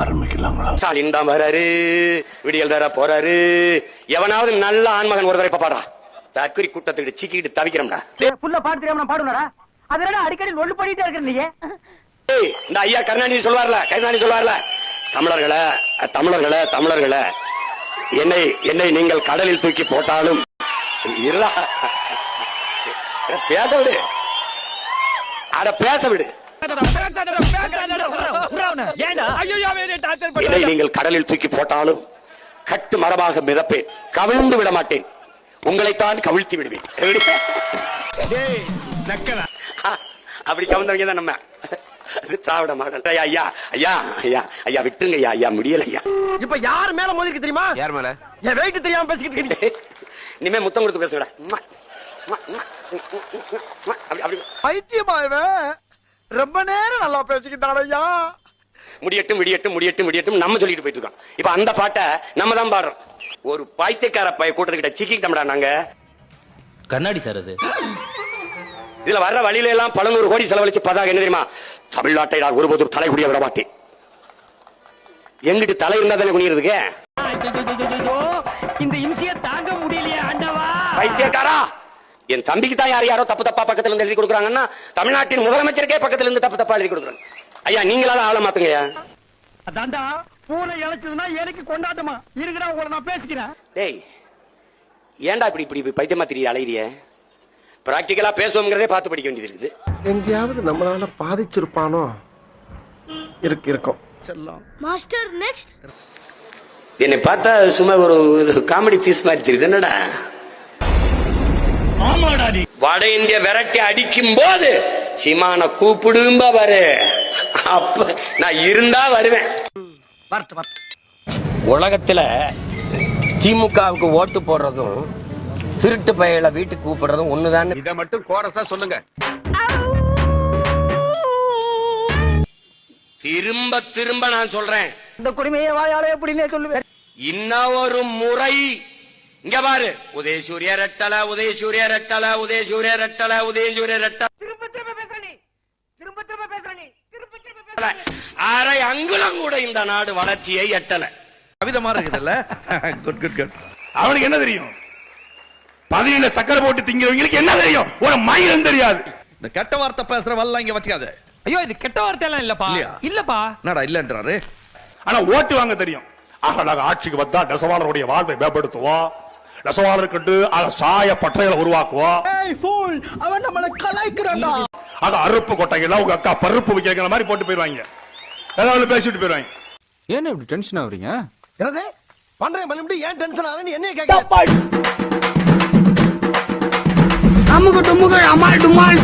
ஆரம்பிக்கலாங்களா? ஸ்டாலின் தான் வராரு விடியல் தர போறாரு. எவனாவது நல்ல ஆண்மகன் ஒரு தடவை பாடுறா? தக்குரி கூட்டத்துக்கு சிக்கிட்டு தவிக்கிறோம்டா. புள்ள பாட்டு தெரியாம பாடுனடா அதனால அடிக்கடி நொல்லு பண்ணிட்டே இருக்கிற நீங்க ஏய், இந்த ஐயா கருணாநிதி சொல்வார்ல கருணாநிதி சொல்வார்ல. தமிழர்களே தமிழர்களே தமிழர்களே. என்னை என்னை நீங்கள் கடலில் தூக்கி போட்டாலும். இருடா. அட, பேச விடு. அட பேச விடு. என்னை நீங்கள் கடலில் தூக்கி போட்டாலும் கட்டு மரமாக மிதப்பேன். கவிழ்ந்து விட மாட்டேன் உங்களைத்தான் கவிழ்த்தி விடுவேன். அப்படி கவுந்தவங்க தான் நம்ம. அது திராவிட மாடல். ஐயா ஐயா ஐயா ஐயா ஐயா விட்டுருங்க ஐயா ஐயா முடியல ஐயா. இப்ப யார் மேல மோதிருக்கு தெரியுமா? யார் மேல? என் வெயிட் தெரியாம பேசிக்கிட்டு இருக்கீங்க. இனிமே முத்தம் கொடுத்து பேசுங்கடா. உம்மா, ரொம்ப நேரம் நல்லா பேசிக்கிட்டான் ஐயா முடியட்டும் முடியட்டும் முடியட்டும் முடியட்டும் நம்ம சொல்லிட்டு போயிட்டு இருக்கோம் இப்ப அந்த பாட்டை நம்ம தான் பாடுறோம். ஒரு பைத்தியக்கார பைய கூட்டத்துக்கிட்ட சிக்கிட்டோம்டா நாங்க. கண்ணாடி சார் அது. இதுல வர்ற வழியில எல்லாம் பல நூறு கோடி செலவழிச்சு பதாக என்ன தெரியுமா? தமிழ்நாட்டை நான் ஒருபோதும் தலை குடிய விட மாட்டேன். எங்கிட்டு தலை இருந்தா தானே குனிகிறதுக்கு இந்த இம்சைய தாங்க முடியலையே ஆண்டவா. பைத்தியக்காரா! என் தம்பிக்கு தான் யார் யாரோ தப்பு தப்பா பக்கத்துல இருந்து எழுதி கொடுக்குறாங்கன்னா தமிழ்நாட்டின் முதலமைச்சருக்கே பக்கத்துல இருந்து தப்பு தப்பா எழுதி கொடுக்குறாங்க. ஐயா நீங்களால ஆள மாத்துங்கய்யா. அதான்டா பூனை இழைச்சதுன்னா எனக்கு கொண்டாட்டமா? இருக்கிறா உங்களை நான் பேசிக்கிறேன். டேய் ஏன்டா இப்படி இப்படி பைத்தியமா தெரிய அலையிறிய? பிராக்டிக்கலா பேசுவோங்கிறதே பார்த்து படிக்க வேண்டியது இருக்குது. எங்கேயாவது நம்மளால பாதிச்சிருப்பானோ? இருக்கு இருக்கும். மாஸ்டர் நெக்ஸ்ட் என்னை பார்த்தா சும்மா ஒரு காமெடி பீஸ் மாதிரி தெரியுது. என்னடா? வட இந்திய விரட்டி அடிக்கும் போது சீமான கூப்பிடும்பா பாரு. அப்ப நான் இருந்தா வருவேன். வரட்டு வரட்டு. உலகத்துல திமுகவுக்கு ஓட்டு போடுறதும் திருட்டு பையல வீட்டுக்கு கூப்பிடுறதும் ஒண்ணுதான். இத மட்டும் கோரஸா சொல்லுங்க. திரும்ப திரும்ப நான் சொல்றேன். இந்த குடிமையை வாயால எப்படின்னே சொல்லுவேன். இன்னொரு முறை இங்க பாரு. உதயசூரிய ரெட்டல உதயசூரிய ரெட்டல உதயசூரிய ரெட்டல உதயசூரிய ரெட்டல. திரும்ப திரும்ப பேசுற நீ திரும்ப திரும்ப பேசுற நீ திரும்ப திரும்ப பேசுற அரை அங்குலம் கூட இந்த நாடு வளர்ச்சியை எட்டல. கவிதை மாதிரி இருக்குதுல்ல? குட் குட் குட் அவனுக்கு என்ன தெரியும்? பதினில சக்கரை போட்டு திங்கிறவங்களுக்கு என்ன தெரியும்? ஒரு மயிலும் தெரியாது. இந்த கெட்ட வார்த்தை பேசுற வல்ல இங்க வச்சுக்காத. ஐயோ இது கெட்ட வார்த்தை எல்லாம் இல்லப்பா? இல்லப்பா. என்னடா இல்லன்றாரு? ஆனா ஓட்டு வாங்க தெரியும். ஆக நாங்க ஆட்சிக்கு வந்தா நெசவாளருடைய வாழ்வை மேம்படுத்துவோம். நெசவாளர் கண்டு சாய பட்டறைகளை உருவாக்குவோம் அவன் நம்மளை கலாய்க்கிறான்டா. ஆக அறுப்பு கொட்டைகள் உங்க அக்கா பருப்பு வைக்கிற மாதிரி போட்டு போயிருவாங்க ஏதாவது பேசிட்டு போயிருவாங்க ஏன் இப்படி டென்ஷன் ஆகுறீங்க? என்னது? பண்றேன் பண்ணி ஏன் டென்ஷன் ஆறேன்னு என்னைய கேட்க அமுக டுமுக அமால் டுமால்.